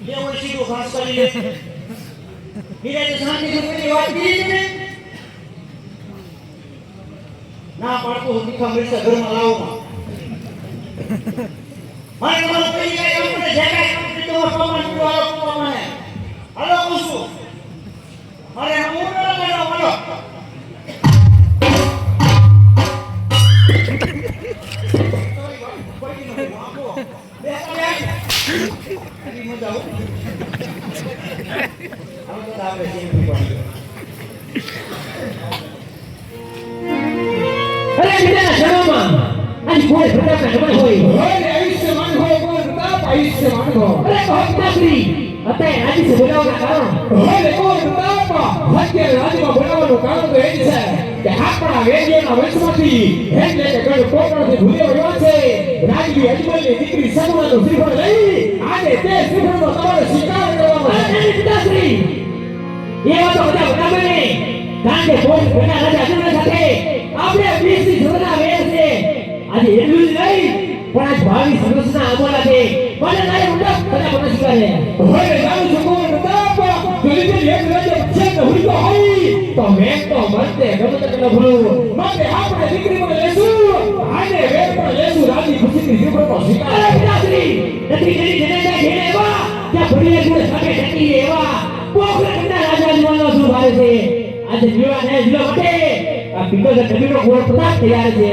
હોય ના પડતો તીખા મિર્ચા ઘરમાં લાવું માં મને તમારે કામ કરે જે કાંઈ કામ હાલો કહું છું હું ન અરે બીજાના શરણમાં આજ કોઈ પ્રકારના ખબર હોય. અરે ભક્તાશ્રી અત્યારે છે બોલાવવાના કારણો હોય કોઈ અત્યારે રાજ્યમાં બોલાવવાનું કારણ તો છે કે આપણા વેદીઓના વંશમાંથી એટલે કે ગઢ કોકણથી રહ્યો છે રાજવી અજમલની દીકરી સગુણાનું શ્રીફળ લઈ આજે તે શ્રીફળનો તમારે સ્વીકાર કરવાનો અરે પિતાશ્રી એવા તો બધા બરાબર ને કારણ કે કોઈ ઘણા રાજા અજમલ સાથે આપણે વીસની જોડના વેર છે. આજે એટલું જ નહીં. પણ આજ ભાવિ વર્ષના અમોલા છે મને તારે ઉડક બધા મને સ્વીકારે હોય છું કોઈ પ્રતાપ રાજ્ય છે કે હુઈ હોય. તો મેં તો મરતે ગમે તે ભૂલું. માટે આપણે દીકરી પણ લેશું. આજે વેર પણ લેશું. રાજી ખુશીથી શ્રીફળનો સ્વીકાર અરે પિતાશ્રી નથી એવા ત્યાં ભણીએ ગુણ સાથે ટકી એવા. પોખરા કરના રાજા જીવનનો શું ભારે છે? આજે જીવા ને જીવા માટે આ ગોળ પ્રતાપ તૈયાર છે.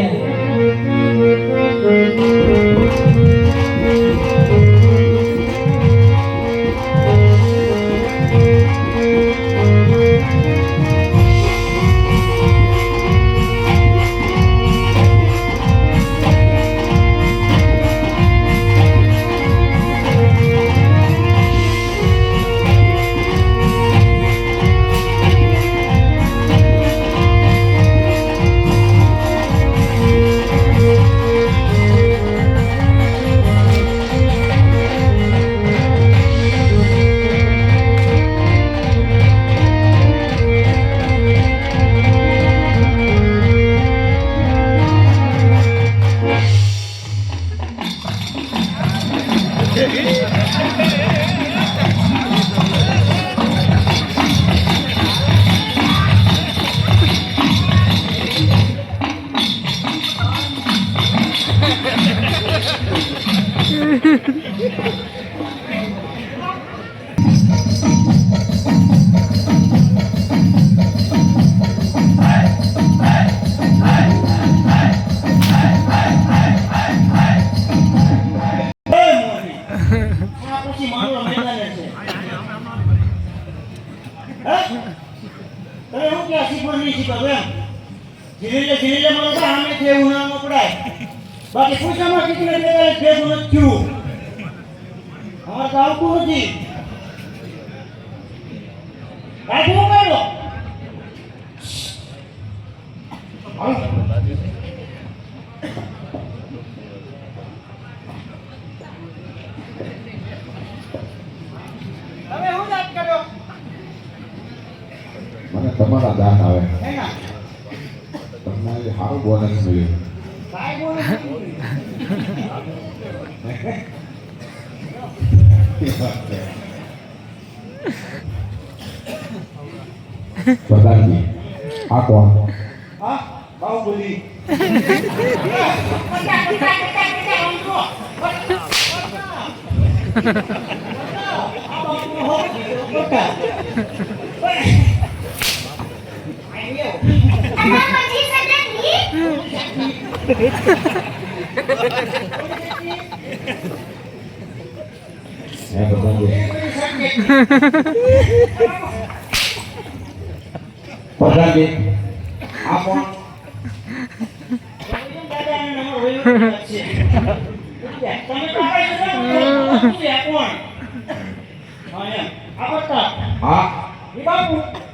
Thank you. કાંઈ બોલો પ્રધાનજી આ કોણ હા બાહુબલી હે પ્રધાનજી પ્રધાનજી આ કોણ હા. છે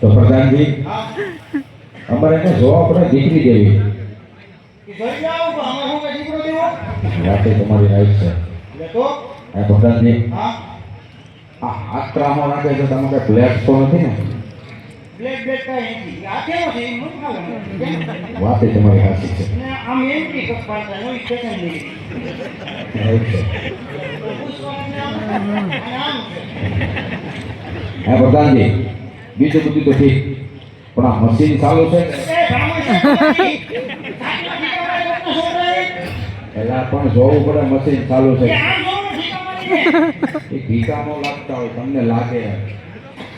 તો પ્રધાનજી અમારે એને પડે દીકરી દેવી. તો વાતે તમારી રાઈટ છે. તો એ પ્રધાનજી આ આ આત્રામાં નાખે છે, તમે બ્લેક તો નથી ને? બ્લેક બ્લેક કાંઈ નથી. આ કેવો છે? એ મને ખાવાનું. વાતે તમારી સાચી છે. અને આમ એન્ટ્રી કપ પાડતા નવી સ્ટેશનની રાઈટ છે. પૂછવાનું આમ અને આમ છે હે પ્રધાનજી બીજું બધું તો ઠીક પણ આ મશીન ચાલુ છે? એલા પણ જોવું પડે મશીન ચાલુ છે. એ ભીકામાં લાગતા હોય તમને લાગે.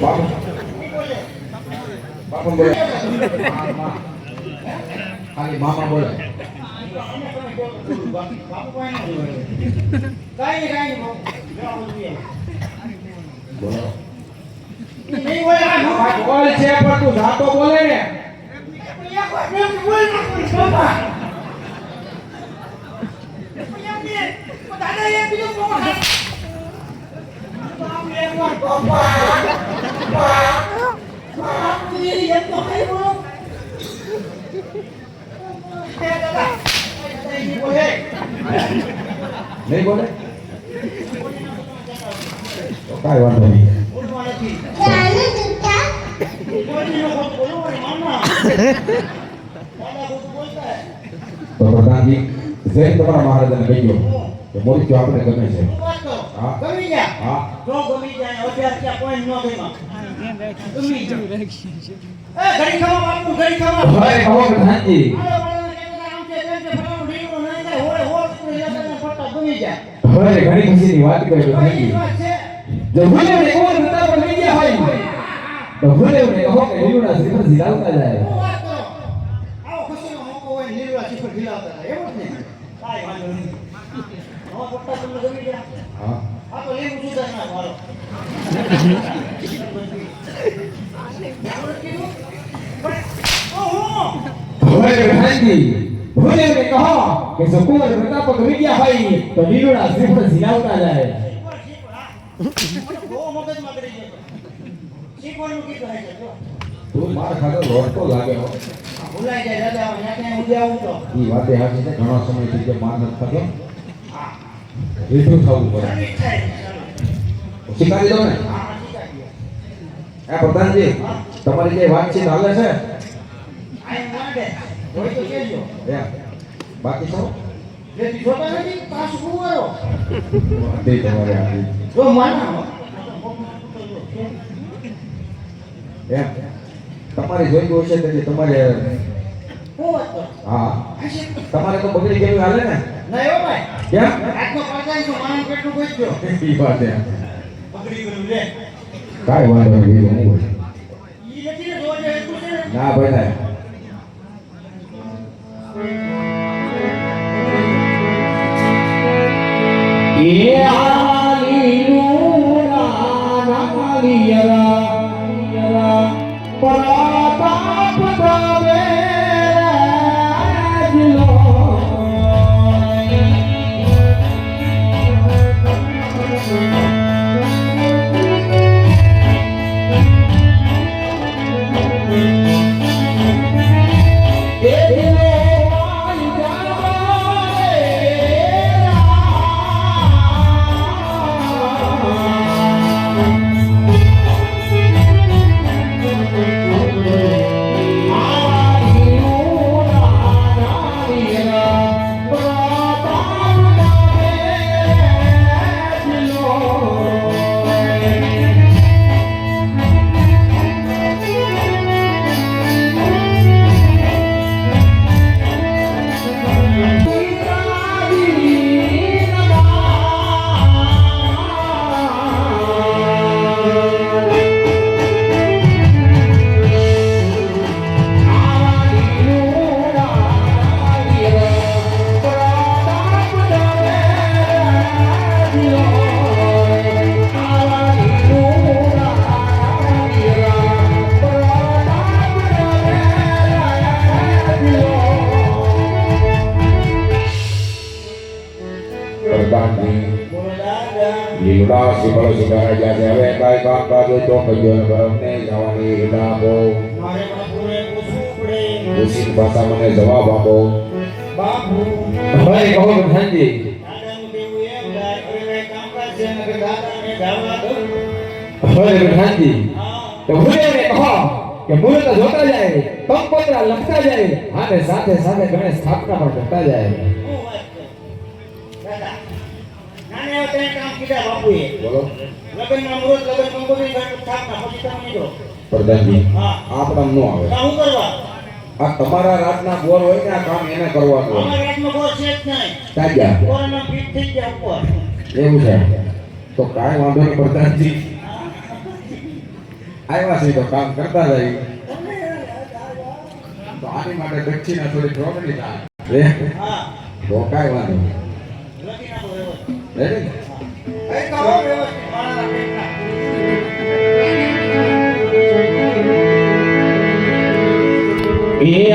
બોલે બાપુ નહીં બોલે. ખાલી મામા બોલે બોલો છે પણ તું જાતો બોલે ને કાંઈ વાંધો નહીં. તો પ્રધાનજી જૈન તમારા મહારાજાને કહી દો કે મોરી આપણે ગમે છે. ગમી ગયા હા. અભ્યાસ ત્યાં કોઈ ન ગમ્યા વાત કરી પર લઈ ગયા હોય કે જાય હા આ તો લીંબુ સુધાર ના મારો ભૂલે પ્રતાપ હોય તો લીલુડા વાતે હાચી છે, ઘણો સમયથી જે માર નથી થતો. એટલું થવું પડે. શીખાડી દો ને. હા પ્રધાનજી તમારી જે વાતચીત હાલે છે? બાકી વાતે તમારે આપી જો માના એમ હશે તેથી તમારે હું. તમારે તો બગડી ગયું હાલે ને? ના એવો ભાઈ. કેમ? આત્મ તો માનવ પેટનું ગયો વાત કાંઈ વાંધો નહીં હું બોલું. ને? ભાઈ ના એ ઓછી ભાષા મને જવાબ આપો. બાપુ હવે કહો પ્રધાનજી દાદાનું કેવું એમ થાય હવે કઈ કામકાજ છે ને કે દાદાને જવા દઉં હવે પ્રધાનજી હા તો ભૂદેવને કહો કે મુહૂર્ત જોતા જાય. કંકોત્રા લખતા જાય. અને સાથે સાથે ગણેશ સ્થાપના પણ કરતા જાય. હું વાત કરું દાદા નાને એવા ત્રણ કામ કીધા બાપુએ બોલો. લગ્નમાં મુહૂર્ત લગ્ન કંકોત્રી ગણપત સ્થાપના પછી તમે નીકળો પ્રધાનજી હા. આપણા ન આવે. ના હું કરવા? આ તમારા રાતના બોર હોય ને આ કામ એને કરવાનું હોય? અમારા રાતમાં કોઈ છે જ નહીં. તાજા. કોરોના ફીટ થઈ ગયા ઉપર. એવું છે. તો કાંઈ વાંધો નહીં પ્રધાનજી. આવ્યા છે તો કામ કરતા જાય. તો આની માટે દક્ષિણા થોડી પ્રોબ્લેમ થાય તો કાંઈ વાંધો નહીં. એ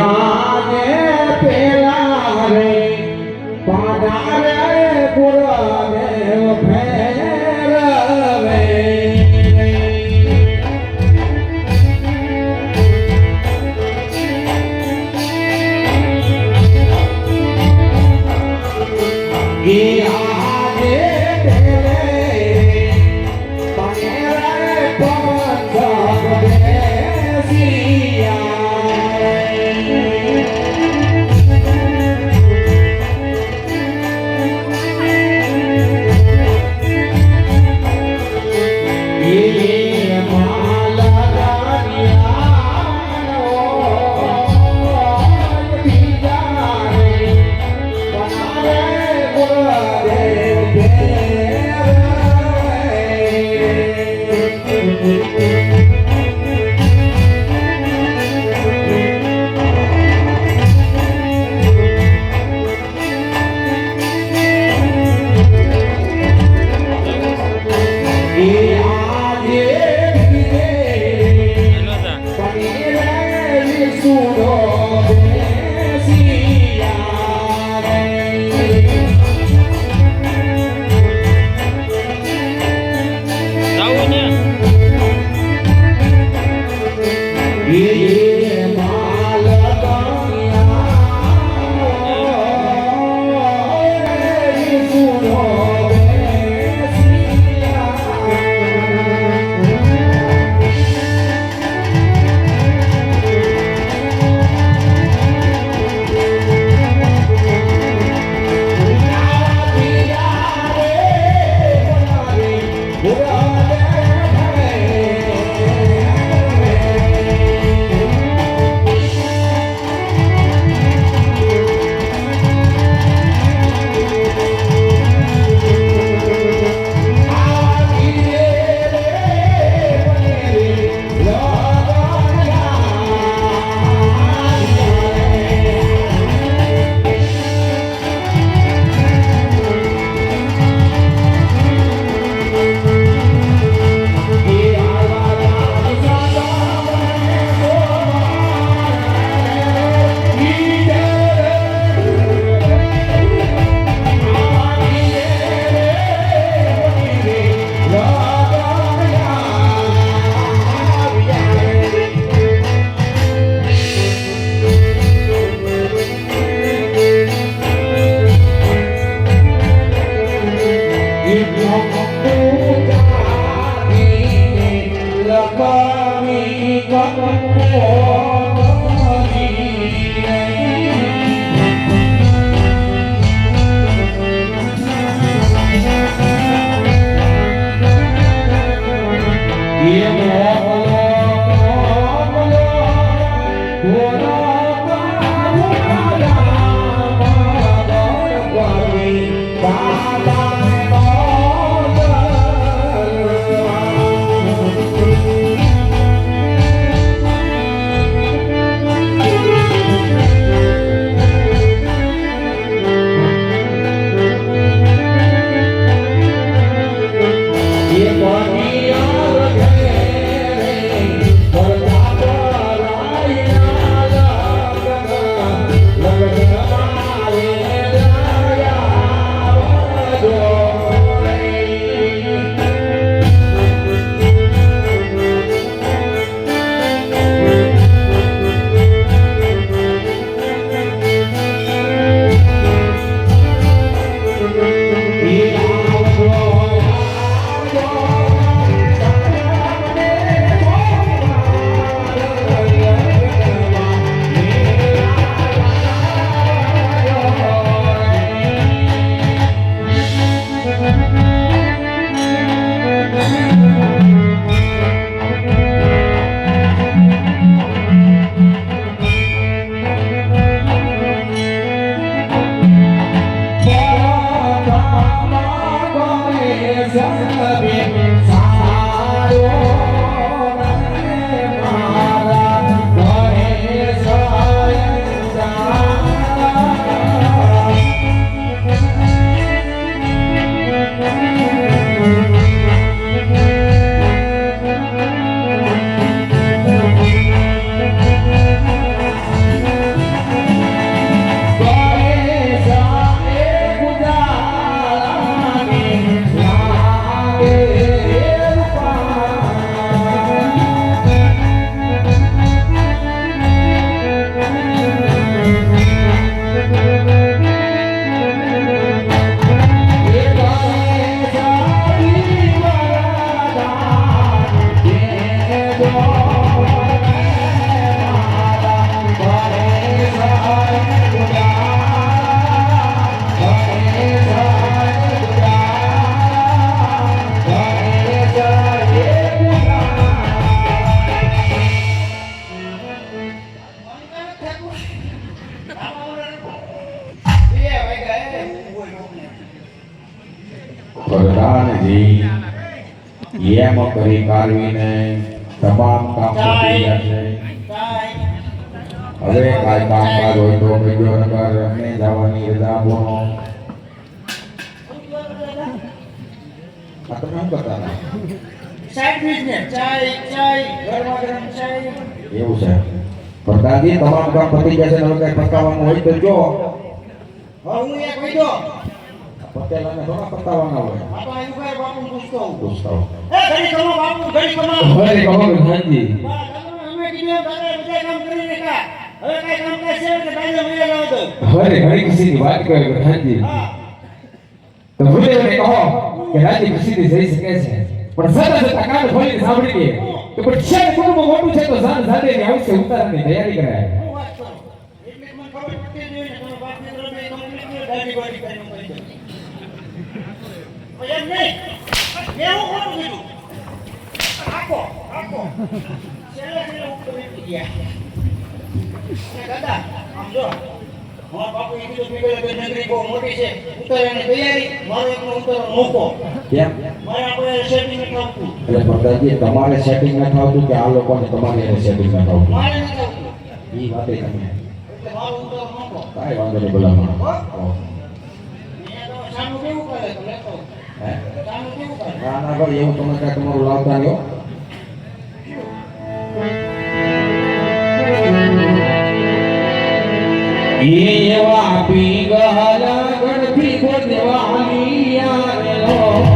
Jesús. કરી કારવીને તમામ કામ કરી છે હવે કાંઈ કામકાજ હોય તો બીજો નંબર અમને જવાની રજા ચાય એવું છે. પ્રધાનજી તમામ કામ પતી છે હવે કઈ પતાવવાનું હોય તો જો. હવે હું એક વૈદો પટેલાને થોડા પતાવવાના હોય. બાપા યુગાર બાપુ પૂછતો હું પૂછતા એ કમો બાપુ ઘડી કમો અરે કહો પ્રધાનજી અમે કીધું એમ બધા કામ કરી નાખ્યા. હવે કાંઈ કામ કાજ છે કે દાદા લાવો તો અરે ઘણી ખુશીની વાત કરે હા. તો ભૂદેવને કહો કે રાજ્ય ખુશીથી જઈ શકે છે. પણ સાંભળી લે કે પણ છે કુટુંબ મોટું છે તો જાન જાદેની આવશે ઉતારવાની તૈયારી કરાય. ને તમે ની એમ નહીં. મેં ખોટું કીધું? આખો આખો છેલ્લે છેલ્લે ઉપર નીકળી ગયા દાદા આમ જો તમારે સેટિંગ ન થતું કે આ લોકોને તમારે સેટિંગ ન થતું એ વાતે તમે કાંઈ વાંધો નહીં ભાઈ એવું તમે કાંઈ તમારું લાવતા નહીં એવા પીગલ ગણથી ગોદવાની આવેલો એ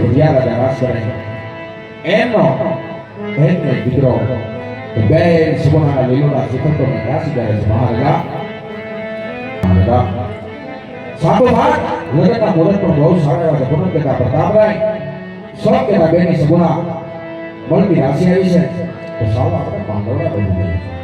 ભુજિયા રાજા વાસ કરે છે એમનો એમને દીકરો કે બે સુવર્ણના લીલોના શિખંડોને રાશી કરે છે મહારાજા. મહારાજા. સાતો ભાગ, લગ્નના મુહૂર્ત પણ બહુ સારા એવા પૂનમ કહેતા પ્રતાપરાય. સો કહેતા બેની સગુણા મળતી રાશિ આવી છે. તો સાવ આપણે પાંડવડા બની ગઈ